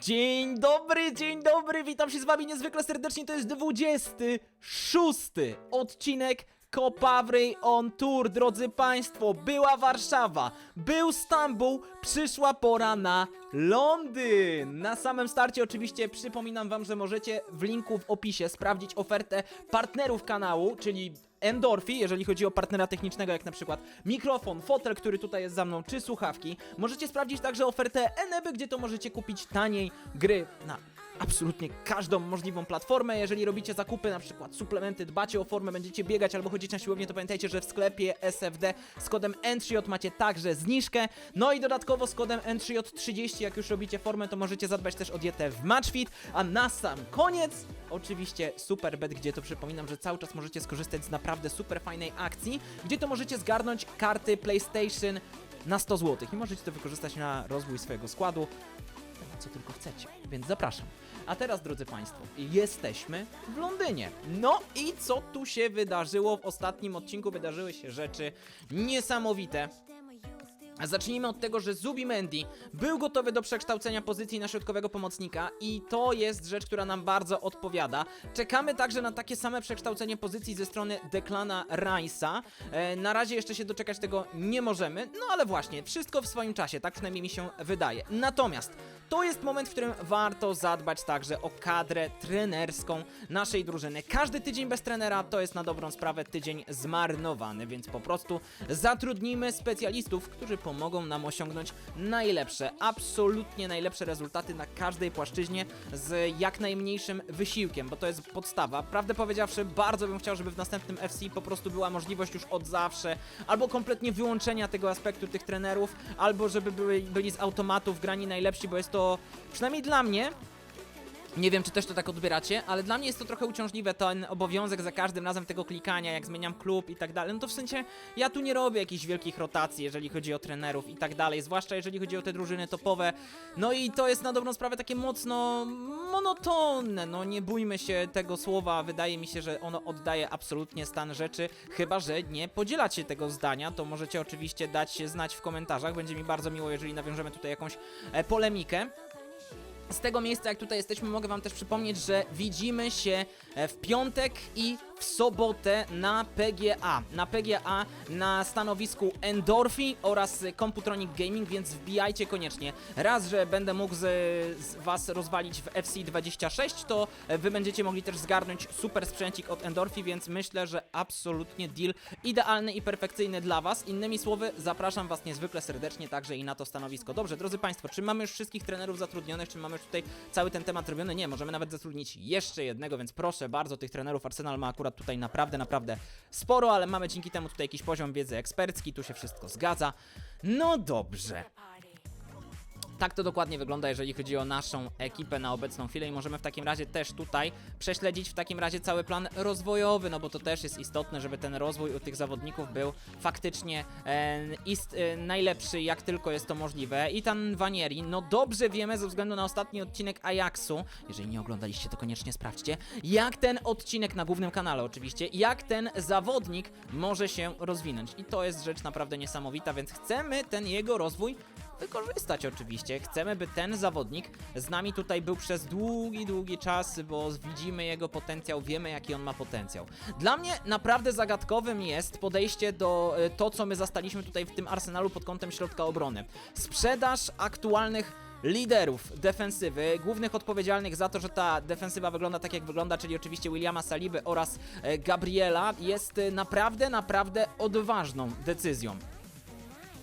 Dzień dobry, dzień dobry, witam się z wami niezwykle serdecznie, to jest 26 odcinek Kopawry on Tour, drodzy państwo, była Warszawa, był Stambuł, przyszła pora na Londyn. Na samym starcie oczywiście przypominam wam, że możecie w linku w opisie sprawdzić ofertę partnerów kanału, czyli Endorfi, jeżeli chodzi o partnera technicznego, jak na przykład mikrofon, fotel, który tutaj jest za mną, czy słuchawki. Możecie sprawdzić także ofertę Eneby, gdzie to możecie kupić taniej gry na absolutnie każdą możliwą platformę. Jeżeli robicie zakupy, na przykład suplementy, dbacie o formę, będziecie biegać albo chodzić na siłownię, to pamiętajcie, że w sklepie SFD z kodem NTRIOT macie także zniżkę. No i dodatkowo z kodem NTRIOT30, jak już robicie formę, to możecie zadbać też o dietę w MatchFit. A na sam koniec, oczywiście Superbet, gdzie to przypominam, że cały czas możecie skorzystać z naprawdę super fajnej akcji, gdzie to możecie zgarnąć karty PlayStation na 100 zł i możecie to wykorzystać na rozwój swojego składu co tylko chcecie, więc zapraszam. A teraz, drodzy Państwo, jesteśmy w Londynie. No i co tu się wydarzyło? W ostatnim odcinku wydarzyły się rzeczy niesamowite. Zacznijmy od tego, że Zubimendi był gotowy do przekształcenia pozycji na środkowego pomocnika i to jest rzecz, która nam bardzo odpowiada. Czekamy także na takie same przekształcenie pozycji ze strony Declana Rice'a. E, na razie jeszcze się doczekać tego nie możemy, no ale właśnie, wszystko w swoim czasie, tak przynajmniej mi się wydaje. Natomiast to jest moment, w którym warto zadbać także o kadrę trenerską naszej drużyny. Każdy tydzień bez trenera to jest na dobrą sprawę tydzień zmarnowany, więc po prostu zatrudnijmy specjalistów, którzy pomogą nam osiągnąć najlepsze, absolutnie najlepsze rezultaty na każdej płaszczyźnie z jak najmniejszym wysiłkiem, bo to jest podstawa. Prawdę powiedziawszy, bardzo bym chciał, żeby w następnym FC po prostu była możliwość już od zawsze, albo kompletnie wyłączenia tego aspektu tych trenerów, albo żeby były, byli z automatów grani najlepsi, bo jest to przynajmniej dla mnie nie wiem, czy też to tak odbieracie, ale dla mnie jest to trochę uciążliwe, ten obowiązek za każdym razem tego klikania, jak zmieniam klub i tak dalej. No to w sensie, ja tu nie robię jakichś wielkich rotacji, jeżeli chodzi o trenerów i tak dalej, zwłaszcza jeżeli chodzi o te drużyny topowe. No i to jest na dobrą sprawę takie mocno monotonne, no nie bójmy się tego słowa, wydaje mi się, że ono oddaje absolutnie stan rzeczy, chyba że nie podzielacie tego zdania, to możecie oczywiście dać się znać w komentarzach, będzie mi bardzo miło, jeżeli nawiążemy tutaj jakąś e, polemikę. Z tego miejsca, jak tutaj jesteśmy, mogę Wam też przypomnieć, że widzimy się e, w piątek i sobotę na PGA. Na PGA na stanowisku Endorfi oraz Computronic Gaming, więc wbijajcie koniecznie. Raz, że będę mógł z, z Was rozwalić w FC26, to e, Wy będziecie mogli też zgarnąć super sprzęcik od Endorfi, więc myślę, że absolutnie deal idealny i perfekcyjny dla Was. Innymi słowy, zapraszam Was niezwykle serdecznie także i na to stanowisko. Dobrze, drodzy Państwo, czy mamy już wszystkich trenerów zatrudnionych, czy mamy już tutaj cały ten temat robiony? Nie, możemy nawet zatrudnić jeszcze jednego, więc proszę bardzo, tych trenerów Arsenal ma akurat tutaj naprawdę, naprawdę sporo, ale mamy dzięki temu tutaj jakiś poziom wiedzy ekspercki, tu się wszystko zgadza. No dobrze. Tak to dokładnie wygląda, jeżeli chodzi o naszą ekipę na obecną chwilę i możemy w takim razie też tutaj prześledzić w takim razie cały plan rozwojowy, no bo to też jest istotne, żeby ten rozwój u tych zawodników był faktycznie e, ist, e, najlepszy, jak tylko jest to możliwe. I ten Vanieri, no dobrze wiemy ze względu na ostatni odcinek Ajaxu, jeżeli nie oglądaliście, to koniecznie sprawdźcie, jak ten odcinek na głównym kanale oczywiście, jak ten zawodnik może się rozwinąć. I to jest rzecz naprawdę niesamowita, więc chcemy ten jego rozwój wykorzystać oczywiście. Chcemy, by ten zawodnik z nami tutaj był przez długi, długi czas, bo widzimy jego potencjał, wiemy jaki on ma potencjał. Dla mnie naprawdę zagadkowym jest podejście do e, to, co my zastaliśmy tutaj w tym arsenalu pod kątem środka obrony. Sprzedaż aktualnych liderów defensywy, głównych odpowiedzialnych za to, że ta defensywa wygląda tak jak wygląda, czyli oczywiście Williama Saliby oraz e, Gabriela, jest e, naprawdę, naprawdę odważną decyzją.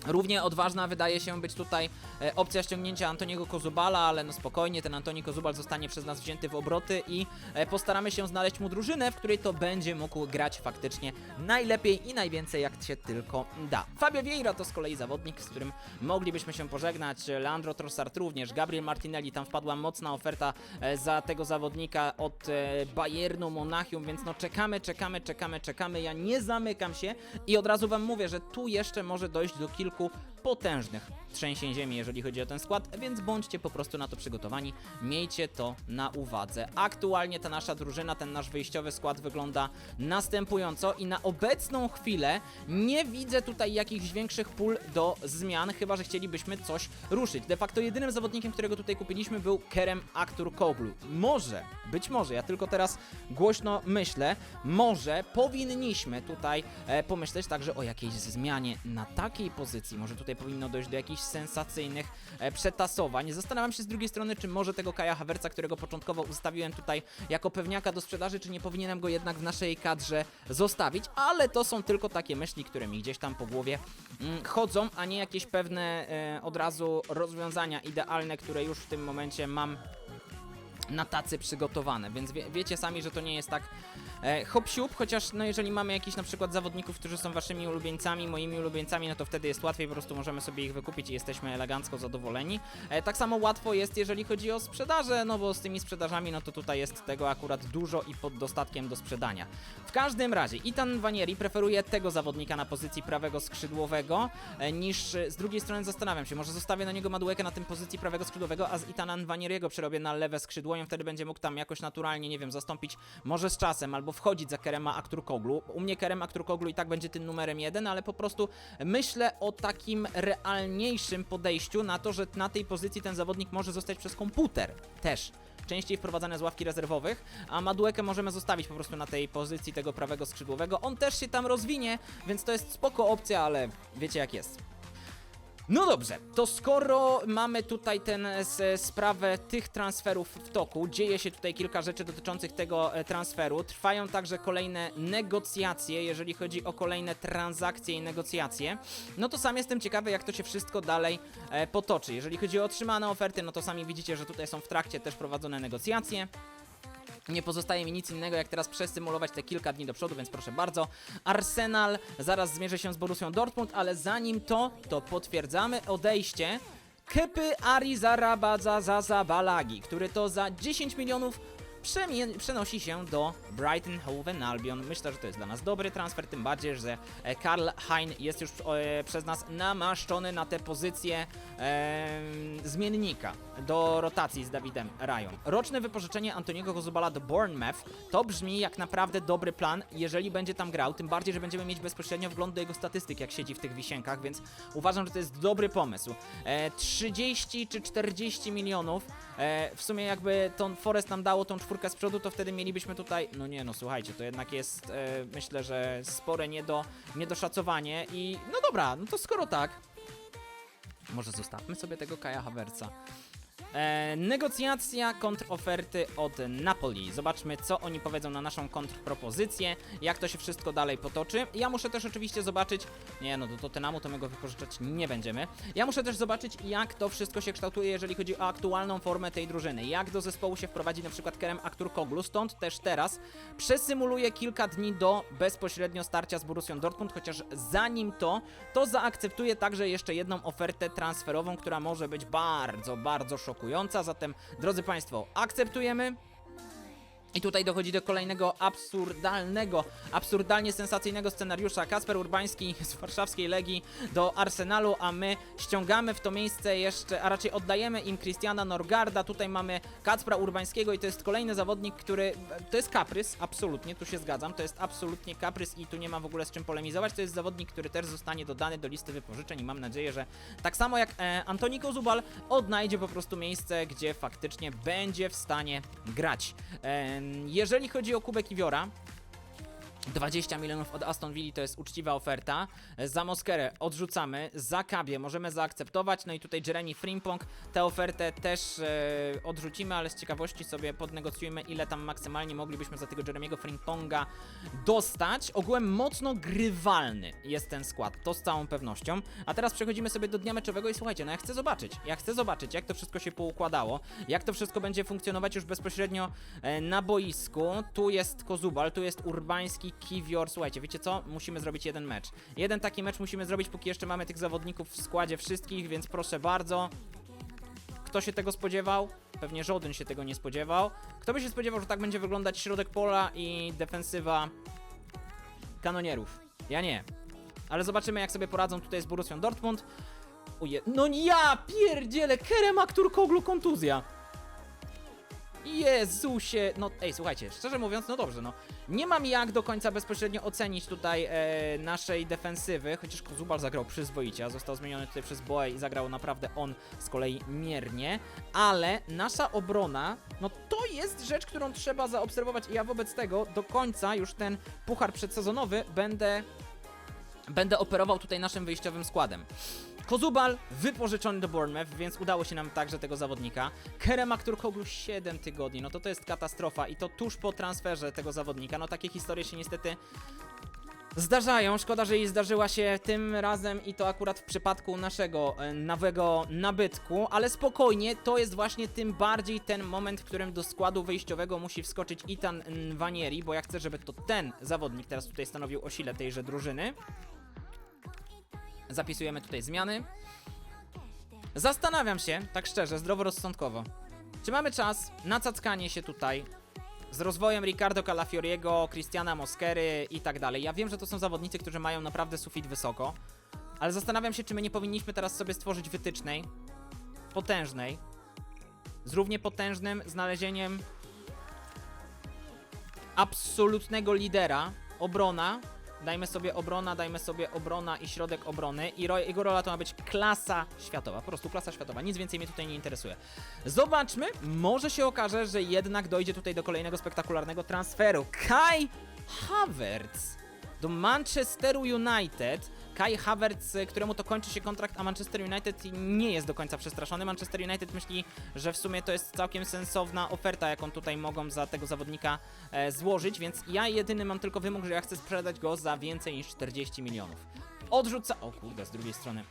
Równie odważna wydaje się być tutaj e, opcja ściągnięcia Antoniego Kozubala, ale no spokojnie, ten Antoni Kozubal zostanie przez nas wzięty w obroty i e, postaramy się znaleźć mu drużynę, w której to będzie mógł grać faktycznie najlepiej i najwięcej jak się tylko da. Fabio Vieira to z kolei zawodnik, z którym moglibyśmy się pożegnać, Leandro Trossard również, Gabriel Martinelli, tam wpadła mocna oferta e, za tego zawodnika od Bayernu Monachium, więc no czekamy, czekamy, czekamy, czekamy, ja nie zamykam się i od razu wam mówię, że tu jeszcze może dojść do kilku Cool. Potężnych trzęsień ziemi, jeżeli chodzi o ten skład, więc bądźcie po prostu na to przygotowani, miejcie to na uwadze. Aktualnie ta nasza drużyna, ten nasz wyjściowy skład wygląda następująco i na obecną chwilę nie widzę tutaj jakichś większych pól do zmian, chyba że chcielibyśmy coś ruszyć. De facto jedynym zawodnikiem, którego tutaj kupiliśmy był Kerem Aktur Koglu. Może, być może, ja tylko teraz głośno myślę, może powinniśmy tutaj e, pomyśleć także o jakiejś zmianie na takiej pozycji. Może tutaj powinno dojść do jakichś sensacyjnych e, przetasowań. Zastanawiam się z drugiej strony, czy może tego Kaja Havertza, którego początkowo ustawiłem tutaj jako pewniaka do sprzedaży, czy nie powinienem go jednak w naszej kadrze zostawić, ale to są tylko takie myśli, które mi gdzieś tam po głowie mm, chodzą, a nie jakieś pewne e, od razu rozwiązania idealne, które już w tym momencie mam na tacy przygotowane, więc wie, wiecie sami, że to nie jest tak e, hop siup, chociaż no jeżeli mamy jakichś na przykład zawodników, którzy są waszymi ulubieńcami, moimi ulubieńcami, no to wtedy jest łatwiej, po prostu możemy sobie ich wykupić i jesteśmy elegancko zadowoleni. E, tak samo łatwo jest, jeżeli chodzi o sprzedaże, no bo z tymi sprzedażami, no to tutaj jest tego akurat dużo i pod dostatkiem do sprzedania. W każdym razie, Itan Vanieri preferuje tego zawodnika na pozycji prawego skrzydłowego, e, niż e, z drugiej strony zastanawiam się, może zostawię na niego Maduekę na tym pozycji prawego skrzydłowego, a z Itana Vanieriego przerobię na lewe skrzydło i wtedy będzie mógł tam jakoś naturalnie, nie wiem, zastąpić może z czasem, albo wchodzić za Kerema Akturkoglu. U mnie Kerem Akturkoglu i tak będzie tym numerem jeden, ale po prostu myślę o takim realniejszym podejściu na to, że na tej pozycji ten zawodnik może zostać przez komputer też częściej wprowadzane z ławki rezerwowych, a Maduekę możemy zostawić po prostu na tej pozycji tego prawego skrzydłowego. On też się tam rozwinie, więc to jest spoko opcja, ale wiecie jak jest. No dobrze, to skoro mamy tutaj ten s- sprawę tych transferów w toku, dzieje się tutaj kilka rzeczy dotyczących tego e, transferu, trwają także kolejne negocjacje, jeżeli chodzi o kolejne transakcje i negocjacje, no to sam jestem ciekawy, jak to się wszystko dalej e, potoczy. Jeżeli chodzi o otrzymane oferty, no to sami widzicie, że tutaj są w trakcie też prowadzone negocjacje. Nie pozostaje mi nic innego, jak teraz przesymulować te kilka dni do przodu, więc proszę bardzo. Arsenal zaraz zmierzy się z Borussią Dortmund, ale zanim to, to potwierdzamy odejście Kepy Arizarabadza Zaza Balagi, który to za 10 milionów przenosi się do Brighton Hove Albion. Myślę, że to jest dla nas dobry transfer, tym bardziej, że e, Karl Hein jest już e, przez nas namaszczony na tę pozycję e, zmiennika do rotacji z Dawidem Rają. Roczne wypożyczenie Antoniego Kozubala do Bournemouth to brzmi jak naprawdę dobry plan, jeżeli będzie tam grał, tym bardziej, że będziemy mieć bezpośrednio wgląd do jego statystyk, jak siedzi w tych wisienkach, więc uważam, że to jest dobry pomysł. E, 30 czy 40 milionów, e, w sumie jakby tą Forest nam dało tą czwórkę z przodu, to wtedy mielibyśmy tutaj, no nie no, słuchajcie, to jednak jest, e, myślę, że spore niedo, niedoszacowanie i no dobra, no to skoro tak, może zostawmy sobie tego Kaja Havertza. E, negocjacja kontroferty od Napoli. Zobaczmy, co oni powiedzą na naszą kontrpropozycję, jak to się wszystko dalej potoczy. Ja muszę też oczywiście zobaczyć, nie no, do Tottenhamu to my go wypożyczać nie będziemy. Ja muszę też zobaczyć, jak to wszystko się kształtuje, jeżeli chodzi o aktualną formę tej drużyny. Jak do zespołu się wprowadzi na przykład Kerem Aktur Koglu, stąd też teraz przesymuluję kilka dni do bezpośrednio starcia z Borussią Dortmund, chociaż zanim to, to zaakceptuję także jeszcze jedną ofertę transferową, która może być bardzo, bardzo szokująca. Zatem, drodzy Państwo, akceptujemy. I tutaj dochodzi do kolejnego absurdalnego, absurdalnie sensacyjnego scenariusza. Kasper Urbański z warszawskiej Legii do Arsenalu, a my ściągamy w to miejsce jeszcze, a raczej oddajemy im Christiana Norgarda. Tutaj mamy Kacpra Urbańskiego i to jest kolejny zawodnik, który, to jest kaprys, absolutnie, tu się zgadzam, to jest absolutnie kaprys i tu nie ma w ogóle z czym polemizować. To jest zawodnik, który też zostanie dodany do listy wypożyczeń i mam nadzieję, że tak samo jak e, Antoni Kozubal odnajdzie po prostu miejsce, gdzie faktycznie będzie w stanie grać. Em, jeżeli chodzi o Kubek Iwiora, 20 milionów od Aston Villa to jest uczciwa oferta. Za Moskerę odrzucamy, za Kabie możemy zaakceptować. No i tutaj Jeremy Frimpong tę ofertę też e, odrzucimy, ale z ciekawości sobie podnegocjujmy, ile tam maksymalnie moglibyśmy za tego Jeremiego Frimponga dostać. Ogółem mocno grywalny jest ten skład, to z całą pewnością. A teraz przechodzimy sobie do dnia meczowego i słuchajcie, no ja chcę zobaczyć, ja chcę zobaczyć, jak to wszystko się poukładało, jak to wszystko będzie funkcjonować już bezpośrednio e, na boisku. Tu jest Kozubal, tu jest Urbański, Kiwior. Słuchajcie, wiecie co? Musimy zrobić jeden mecz. Jeden taki mecz musimy zrobić, póki jeszcze mamy tych zawodników w składzie wszystkich, więc proszę bardzo. Kto się tego spodziewał? Pewnie żaden się tego nie spodziewał. Kto by się spodziewał, że tak będzie wyglądać środek pola i defensywa kanonierów? Ja nie. Ale zobaczymy, jak sobie poradzą tutaj z Borussią Dortmund. Oje, no ja pierdzielę, Kerem Aktur Koglu kontuzja. Jezusie, no ej, słuchajcie, szczerze mówiąc, no dobrze, no nie mam jak do końca bezpośrednio ocenić tutaj e, naszej defensywy, chociaż Kozubal zagrał przyzwoicie, a został zmieniony tutaj przez Boe i zagrał naprawdę on z kolei miernie, ale nasza obrona, no to jest rzecz, którą trzeba zaobserwować i ja wobec tego do końca już ten puchar przedsezonowy będę będę operował tutaj naszym wyjściowym składem. Kozubal wypożyczony do Bournemouth, więc udało się nam także tego zawodnika. Kerem Akturkoglu 7 tygodni, no to to jest katastrofa i to tuż po transferze tego zawodnika. No takie historie się niestety zdarzają. Szkoda, że jej zdarzyła się tym razem i to akurat w przypadku naszego e, nowego nabytku, ale spokojnie, to jest właśnie tym bardziej ten moment, w którym do składu wyjściowego musi wskoczyć Itan Wanieri, bo ja chcę, żeby to ten zawodnik teraz tutaj stanowił o sile tejże drużyny. Zapisujemy tutaj zmiany. Zastanawiam się, tak szczerze, zdroworozsądkowo, czy mamy czas na cackanie się tutaj z rozwojem Ricardo Calafioriego, Cristiana Mosquery i tak dalej. Ja wiem, że to są zawodnicy, którzy mają naprawdę sufit wysoko, ale zastanawiam się, czy my nie powinniśmy teraz sobie stworzyć wytycznej, potężnej, z równie potężnym znalezieniem absolutnego lidera, obrona, dajmy sobie obrona, dajmy sobie obrona i środek obrony i ro- jego rola to ma być klasa światowa, po prostu klasa światowa, nic więcej mnie tutaj nie interesuje. Zobaczmy, może się okaże, że jednak dojdzie tutaj do kolejnego spektakularnego transferu. Kai Havertz do Manchesteru United. Kai Havertz, y, któremu to kończy się kontrakt, a Manchester United nie jest do końca przestraszony. Manchester United myśli, że w sumie to jest całkiem sensowna oferta, jaką tutaj mogą za tego zawodnika e, złożyć, więc ja jedyny mam tylko wymóg, że ja chcę sprzedać go za więcej niż 40 milionów. Odrzuca... O kurde, z drugiej strony.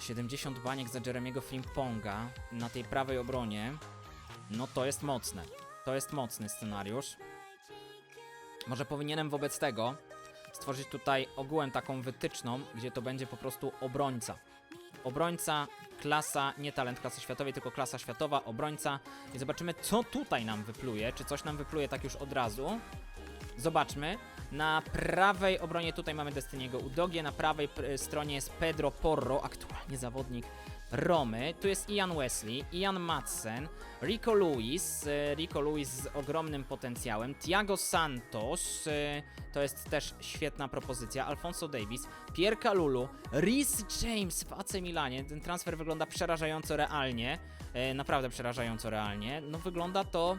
70 baniek za Jeremiego Flimponga na tej prawej obronie. No to jest mocne. To jest mocny scenariusz. Może powinienem wobec tego stworzyć tutaj ogółem taką wytyczną, gdzie to będzie po prostu obrońca. Obrońca, klasa, nie talent klasy światowej, tylko klasa światowa, obrońca. I zobaczymy, co tutaj nam wypluje. Czy coś nam wypluje tak już od razu. Zobaczmy. Na prawej obronie tutaj mamy Destiniego Udogie, na prawej pr- stronie jest Pedro Porro, aktualnie zawodnik Romy. Tu jest Ian Wesley, Ian Madsen, Rico Lewis, e, Rico Lewis z ogromnym potencjałem, Thiago Santos, e, to jest też świetna propozycja, Alfonso Davis, Pierre Kalulu, Reece James w AC Milanie. Ten transfer wygląda przerażająco realnie, e, naprawdę przerażająco realnie. No wygląda to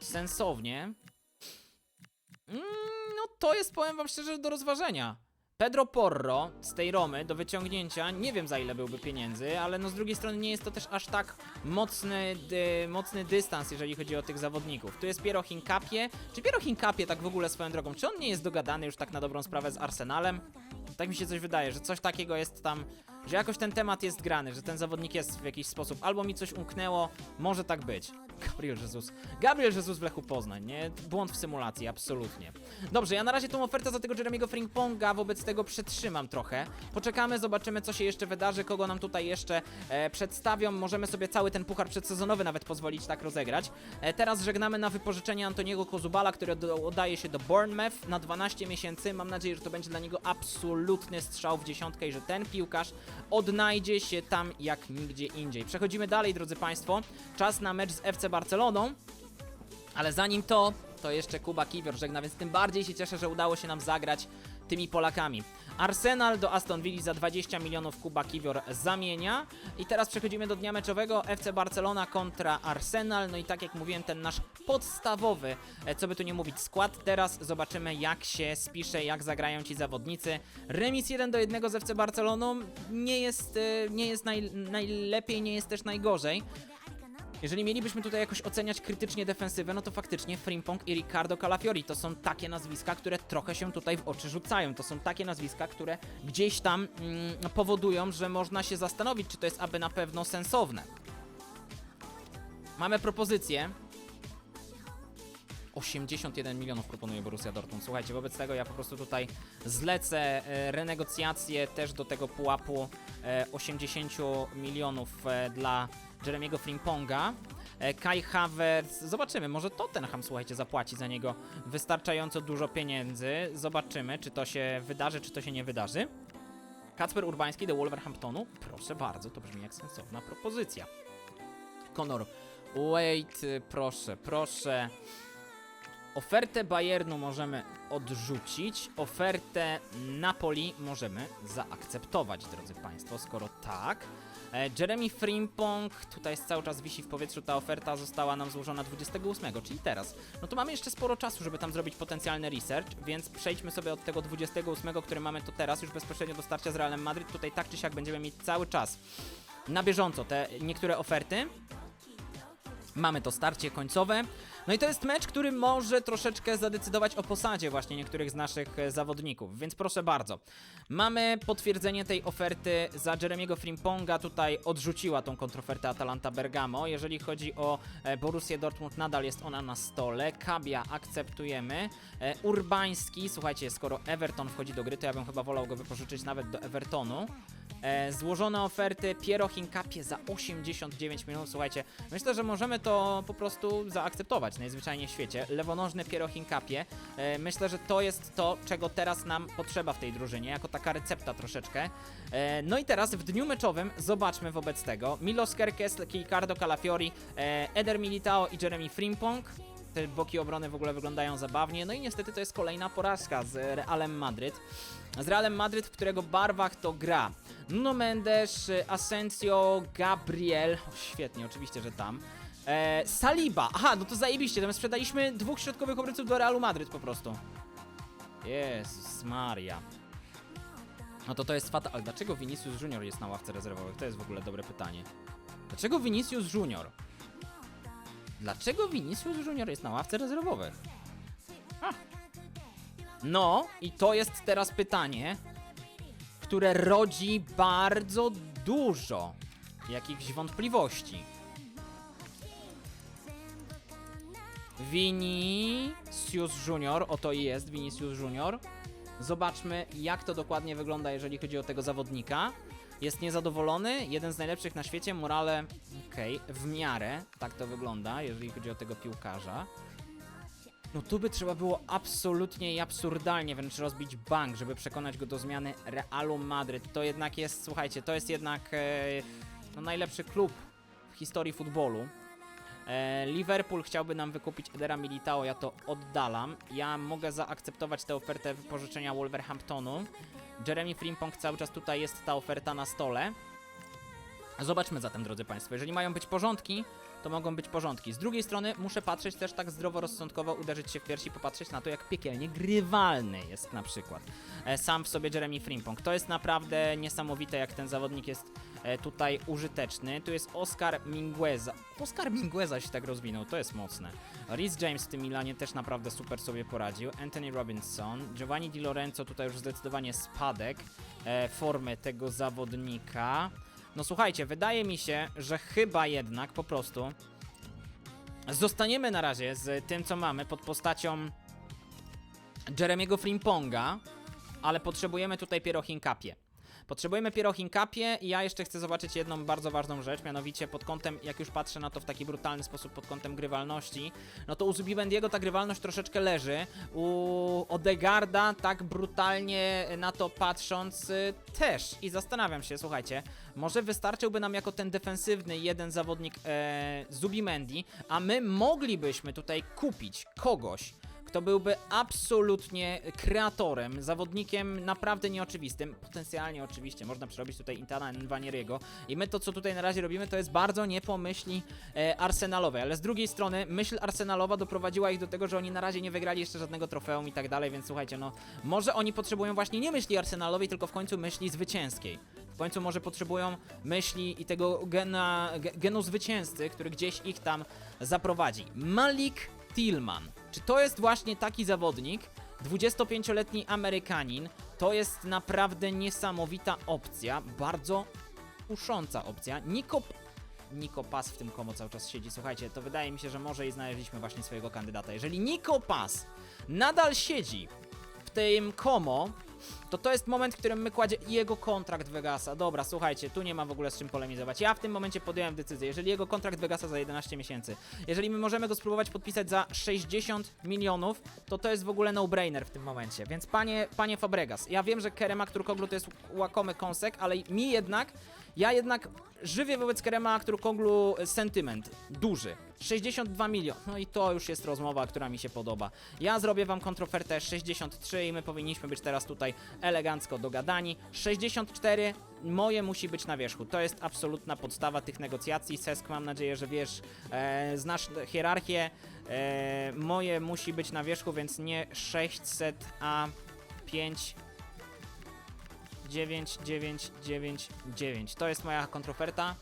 sensownie. Mm, no to jest, powiem wam szczerze, do rozważenia. Pedro Porro z tej Romy do wyciągnięcia, nie wiem za ile byłby pieniędzy, ale no z drugiej strony nie jest to też aż tak mocny, dy, mocny dystans, jeżeli chodzi o tych zawodników. Tu jest Piero Hincapie. Czy Piero Hincapie tak w ogóle swoją drogą, czy on nie jest dogadany już tak na dobrą sprawę z Arsenalem? Tak mi się coś wydaje, że coś takiego jest tam, że jakoś ten temat jest grany, że ten zawodnik jest w jakiś sposób, albo mi coś umknęło, może tak być. Gabriel Jesus. Gabriel Jesus w Lechu Poznań, nie? Błąd w symulacji, absolutnie. Dobrze, ja na razie tą ofertę za tego Jeremiego Frimpong,a wobec tego przetrzymam trochę. Poczekamy, zobaczymy co się jeszcze wydarzy, kogo nam tutaj jeszcze e, przedstawią. Możemy sobie cały ten puchar przedsezonowy nawet pozwolić tak rozegrać. E, teraz żegnamy na wypożyczenie Antoniego Kozubala, który do, oddaje się do Bournemouth na 12 miesięcy. Mam nadzieję, że to będzie dla niego absolutny strzał w dziesiątkę i że ten piłkarz odnajdzie się tam jak nigdzie indziej. Przechodzimy dalej, drodzy Państwo. Czas na mecz z FC Barceloną. Ale zanim to, to jeszcze Kuba Kiwior żegna, więc tym bardziej się cieszę, że udało się nam zagrać tymi Polakami. Arsenal do Aston Villa za 20 milionów Kuba Kiwior zamienia. I teraz przechodzimy do dnia meczowego FC Barcelona kontra Arsenal. No i tak jak mówiłem, ten nasz podstawowy, e, co by tu nie mówić, skład. Teraz zobaczymy jak się spisze, jak zagrają ci zawodnicy. Remis 1 do 1 z FC Barceloną nie jest, e, nie jest naj, najlepiej, nie jest też najgorzej. Jeżeli mielibyśmy tutaj jakoś oceniać krytycznie defensywę, no to faktycznie Frimpong i Ricardo Calafiori to są takie nazwiska, które trochę się tutaj w oczy rzucają. To są takie nazwiska, które gdzieś tam mm, powodują, że można się zastanowić, czy to jest aby na pewno sensowne. Mamy propozycję. 81 milionów proponuje Borussia Dortmund. Słuchajcie, wobec tego ja po prostu tutaj zlecę e, renegocjacje też do tego pułapu e, 80 milionów e, dla Jeremiego Frimponga. E, Kai Havertz, zobaczymy, może Tottenham, słuchajcie, zapłaci za niego wystarczająco dużo pieniędzy. Zobaczymy, czy to się wydarzy, czy to się nie wydarzy. Kacper Urbański do Wolverhamptonu? Proszę bardzo, to brzmi jak sensowna propozycja. Conor, wait, proszę, proszę. Ofertę Bayernu możemy odrzucić, ofertę Napoli możemy zaakceptować, drodzy Państwo, skoro tak. E, Jeremy Frimpong, tutaj cały czas wisi w powietrzu, ta oferta została nam złożona 28, czyli teraz. No to mamy jeszcze sporo czasu, żeby tam zrobić potencjalny research, więc przejdźmy sobie od tego 28, który mamy to teraz, już bezpośrednio do starcia z Realem Madryt. Tutaj tak czy siak będziemy mieć cały czas na bieżąco te niektóre oferty. Mamy to starcie końcowe. No i to jest mecz, który może troszeczkę zadecydować o posadzie właśnie niektórych z naszych e, zawodników, więc proszę bardzo. Mamy potwierdzenie tej oferty za Jeremiego Frimponga, tutaj odrzuciła tą kontrofertę Atalanta Bergamo. Jeżeli chodzi o e, Borussię Dortmund, nadal jest ona na stole. Kabia akceptujemy. E, Urbański, słuchajcie, skoro Everton wchodzi do gry, to ja bym chyba wolał go wypożyczyć nawet do Evertonu. E, złożone oferty Piero Hinkapie za 89 minut. Słuchajcie, myślę, że możemy to po prostu zaakceptować najzwyczajniej w świecie. Lewonożny Piero Hinkapie. E, myślę, że to jest to, czego teraz nam potrzeba w tej drużynie, jako taka recepta troszeczkę. E, no i teraz w dniu meczowym zobaczmy wobec tego Milos Kerkes, Ricardo Calafiori, e, Eder Militao i Jeremy Frimpong. Te boki obrony w ogóle wyglądają zabawnie. No i niestety to jest kolejna porażka z Realem Madryt. Z Realem Madryt, w którego barwach to gra. Nuno Mendes, Asensio, Gabriel. O, świetnie, oczywiście, że tam. E, Saliba. Aha, no to zajebiście. Tam sprzedaliśmy dwóch środkowych obrońców do Realu Madryt po prostu. Jezus Maria. No to to jest fatal. Ale dlaczego Vinicius Junior jest na ławce rezerwowych? To jest w ogóle dobre pytanie. Dlaczego Vinicius Junior? Dlaczego Vinicius Junior jest na ławce rezerwowych? A. No, i to jest teraz pytanie, które rodzi bardzo dużo jakichś wątpliwości. Vinicius Junior, oto jest Vinicius Junior. Zobaczmy, jak to dokładnie wygląda, jeżeli chodzi o tego zawodnika. Jest niezadowolony, jeden z najlepszych na świecie, morale okej, w miarę, tak to wygląda, jeżeli chodzi o tego piłkarza. No tu by trzeba było absolutnie i absurdalnie wręcz rozbić bank, żeby przekonać go do zmiany Realu Madryt. To jednak jest, słuchajcie, to jest jednak e, no, najlepszy klub w historii futbolu. E, Liverpool chciałby nam wykupić Edera Militao, ja to oddalam. Ja mogę zaakceptować tę ofertę wypożyczenia Wolverhamptonu. Jeremy Frimpong cały czas tutaj jest ta oferta na stole. Zobaczmy zatem, drodzy Państwo, jeżeli mają być porządki, to mogą być porządki. Z drugiej strony muszę patrzeć też tak zdroworozsądkowo, uderzyć się w piersi, popatrzeć na to, jak piekielnie grywalny jest na przykład e, sam w sobie Jeremy Frimpong. To jest naprawdę niesamowite, jak ten zawodnik jest e, tutaj użyteczny. Tu jest Oscar Mingueza. Oscar Mingueza się tak rozwinął, to jest mocne. Rhys James w tym Milanie też naprawdę super sobie poradził. Anthony Robinson, Giovanni Di Lorenzo tutaj już zdecydowanie spadek e, formy tego zawodnika. No słuchajcie, wydaje mi się, że chyba jednak po prostu zostaniemy na razie z tym, co mamy pod postacią Jeremiego Frimponga, ale potrzebujemy tutaj Piero Hinkapie. Potrzebujemy Piero Hinkapie i ja jeszcze chcę zobaczyć jedną bardzo ważną rzecz, mianowicie pod kątem, jak już patrzę na to w taki brutalny sposób, pod kątem grywalności, no to u Zubimendiego ta grywalność troszeczkę leży, u Odegarda tak brutalnie na to patrząc y, też. I zastanawiam się, słuchajcie, może wystarczyłby nam jako ten defensywny jeden zawodnik e, Zubimendi, a my moglibyśmy tutaj kupić kogoś, kto byłby absolutnie kreatorem, zawodnikiem naprawdę nieoczywistym, potencjalnie oczywiście, można przerobić tutaj Intana Nwanieriego i my to, co tutaj na razie robimy, to jest bardzo nie po myśli e, arsenalowej, ale z drugiej strony myśl arsenalowa doprowadziła ich do tego, że oni na razie nie wygrali jeszcze żadnego trofeum i tak dalej, więc słuchajcie, no może oni potrzebują właśnie nie myśli arsenalowej, tylko w końcu myśli zwycięskiej. W końcu może potrzebują myśli i tego gena, ge- genu zwycięzcy, który gdzieś ich tam zaprowadzi. Malik Tillman. Czy to jest właśnie taki zawodnik? 25-letni Amerykanin. To jest naprawdę niesamowita opcja, bardzo kusząca opcja. Niko Niko Pas w tym komo cały czas siedzi. Słuchajcie, to wydaje mi się, że może i znaleźliśmy właśnie swojego kandydata. Jeżeli Niko Pas nadal siedzi w tym komo, to to jest moment, w którym my kładzie jego kontrakt wygasa. Dobra, słuchajcie, tu nie ma w ogóle z czym polemizować. Ja w tym momencie podjąłem decyzję, jeżeli jego kontrakt wygasa za 11 miesięcy, jeżeli my możemy go spróbować podpisać za 60 milionów, to to jest w ogóle no-brainer w tym momencie. Więc panie, panie Fabregas, ja wiem, że Kerema Turkoglu to jest łakomy kąsek, ale mi jednak, ja jednak żywię wobec Kerema Turkoglu sentyment duży. 62 miliony. No i to już jest rozmowa, która mi się podoba. Ja zrobię wam kontrofertę 63 i my powinniśmy być teraz tutaj elegancko dogadani. 64 moje musi być na wierzchu. To jest absolutna podstawa tych negocjacji. Sesk, mam nadzieję, że wiesz, e, znasz hierarchię. E, moje musi być na wierzchu, więc nie 600, a 5 9, 9, 9, 9. To jest moja kontroferta.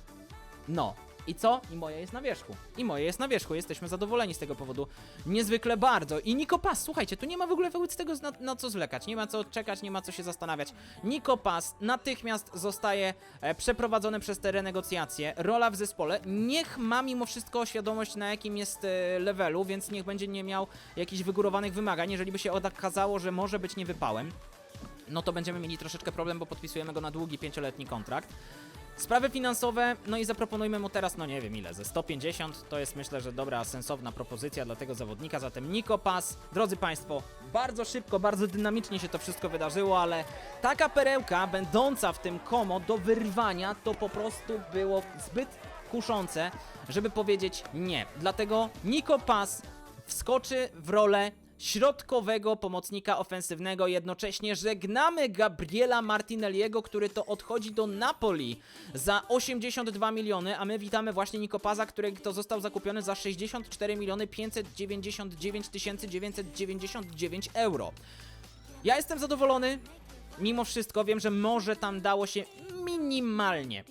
No. I co? I moje jest na wierzchu. I moje jest na wierzchu. Jesteśmy zadowoleni z tego powodu. Niezwykle bardzo. I Niko Pas, słuchajcie, tu nie ma w ogóle wobec tego na, na co zwlekać. Nie ma co czekać, nie ma co się zastanawiać. Niko Pas natychmiast zostaje e, przeprowadzony przez te renegocjacje. Rola w zespole. Niech ma mimo wszystko świadomość na jakim jest e, levelu, więc niech będzie nie miał jakichś wygórowanych wymagań. Jeżeli by się okazało, że może być niewypałem no to będziemy mieli troszeczkę problem, bo podpisujemy go na długi pięcioletni kontrakt. Sprawy finansowe, no i zaproponujmy mu teraz, no nie wiem ile, ze 150, to jest myślę, że dobra, sensowna propozycja dla tego zawodnika, zatem Niko Pas, drodzy Państwo, bardzo szybko, bardzo dynamicznie się to wszystko wydarzyło, ale taka perełka będąca w tym komo do wyrwania, to po prostu było zbyt kuszące, żeby powiedzieć nie. Dlatego Niko Pas wskoczy w rolę środkowego pomocnika ofensywnego. Jednocześnie żegnamy Gabriela Martinelliego, który to odchodzi do Napoli za 82 miliony, a my witamy właśnie Nikopaza, który to został zakupiony za 64 miliony 599 999 euro. Ja jestem zadowolony. Mimo wszystko wiem, że może tam dało się minimalnie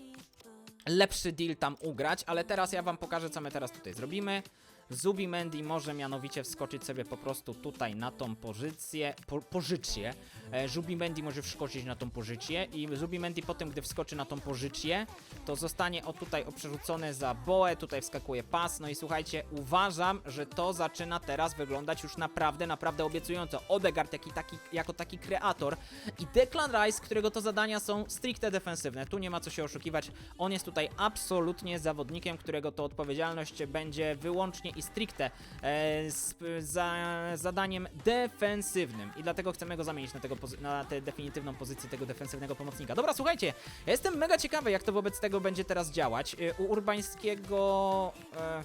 lepszy deal tam ugrać, ale teraz ja wam pokażę, co my teraz tutaj zrobimy. Zubi Mendy może mianowicie wskoczyć sobie po prostu tutaj na tą pozycję, po, pozycję. E, Zubi Mendy może wskoczyć na tą pozycję i Zubi Mendy potem, gdy wskoczy na tą pozycję, to zostanie o tutaj o przerzucony za boę, tutaj wskakuje pas, no i słuchajcie, uważam, że to zaczyna teraz wyglądać już naprawdę, naprawdę obiecująco. Odegaard jaki, taki, jako taki kreator i Declan Rice, którego to zadania są stricte defensywne, tu nie ma co się oszukiwać, on jest tutaj absolutnie zawodnikiem, którego to odpowiedzialność będzie wyłącznie i stricte e, z, za zadaniem defensywnym i dlatego chcemy go zamienić na, tego, na tę definitywną pozycję tego defensywnego pomocnika. Dobra, słuchajcie, jestem mega ciekawy, jak to wobec tego będzie teraz działać. E, u Urbańskiego... E,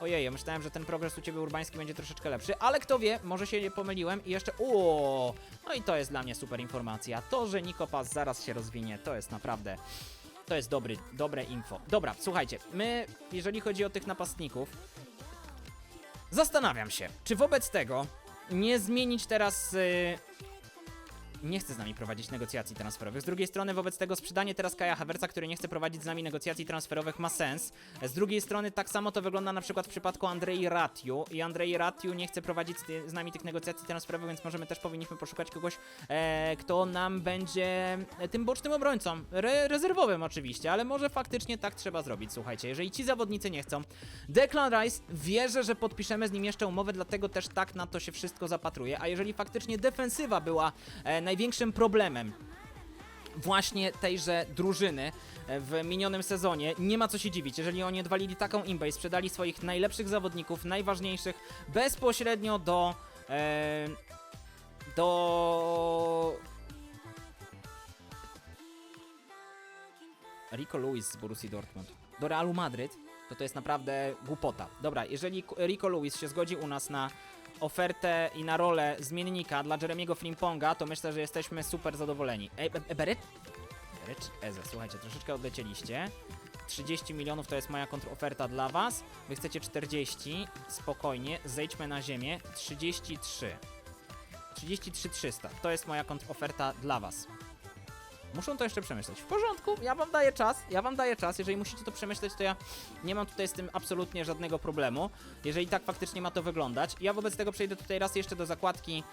Ojej, ja myślałem, że ten progres u ciebie urbański będzie troszeczkę lepszy, ale kto wie, może się nie pomyliłem i jeszcze. O, no i to jest dla mnie super informacja. To, że Nikopas zaraz się rozwinie, to jest naprawdę. To jest dobry, dobre info. Dobra, słuchajcie, my, jeżeli chodzi o tych napastników, zastanawiam się, czy wobec tego nie zmienić teraz. y, nie chce z nami prowadzić negocjacji transferowych. Z drugiej strony, wobec tego sprzedanie teraz Kaja Havertza, który nie chce prowadzić z nami negocjacji transferowych, ma sens. Z drugiej strony, tak samo to wygląda na przykład w przypadku Andrei Ratiu. I Andrei Ratiu nie chce prowadzić z, nami tych negocjacji transferowych, więc może my też powinniśmy poszukać kogoś, e, kto nam będzie e, tym bocznym obrońcą. Re rezerwowym oczywiście, ale może faktycznie tak trzeba zrobić. Słuchajcie, jeżeli ci zawodnicy nie chcą. Declan Rice wierzę, że podpiszemy z nim jeszcze umowę, dlatego też tak na to się wszystko zapatruje. A jeżeli faktycznie defensywa była e, największym problemem właśnie tejże drużyny e, w minionym sezonie. Nie ma co się dziwić, jeżeli oni odwalili taką imbę i sprzedali swoich najlepszych zawodników, najważniejszych, bezpośrednio do... E, do... Rico Lewis z Borussii Dortmund. Do Realu Madryt, to to jest naprawdę głupota. Dobra, jeżeli Rico Lewis się zgodzi u nas na ofertę i na rolę zmiennika dla Jeremiego Frimponga, to myślę, że jesteśmy super zadowoleni. Ej, e? Beret czy Eze? Słuchajcie, troszeczkę odlecieliście. 30 milionów to jest moja kontroferta dla was. Wy chcecie 40, spokojnie, zejdźmy na ziemię. 33. 33 300. To jest moja kontroferta dla was. Muszą to jeszcze przemyśleć. W porządku, ja wam daję czas, ja wam daję czas. Jeżeli musicie to przemyśleć, to ja nie mam tutaj z tym absolutnie żadnego problemu. Jeżeli tak faktycznie ma to wyglądać. Ja wobec tego przejdę tutaj raz jeszcze do zakładki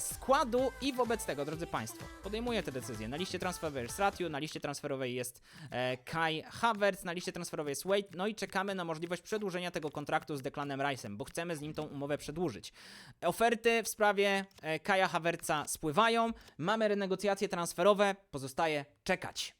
składu i wobec tego, drodzy Państwo, podejmuję te decyzje. Na liście transferowej jest Ratiu, na liście transferowej jest e, Kai Havertz, na liście transferowej jest Wade, no i czekamy na możliwość przedłużenia tego kontraktu z Declanem Rice'em, bo chcemy z nim tą umowę przedłużyć. Oferty w sprawie e, Kaja Havertza spływają, mamy renegocjacje transferowe, pozostaje czekać.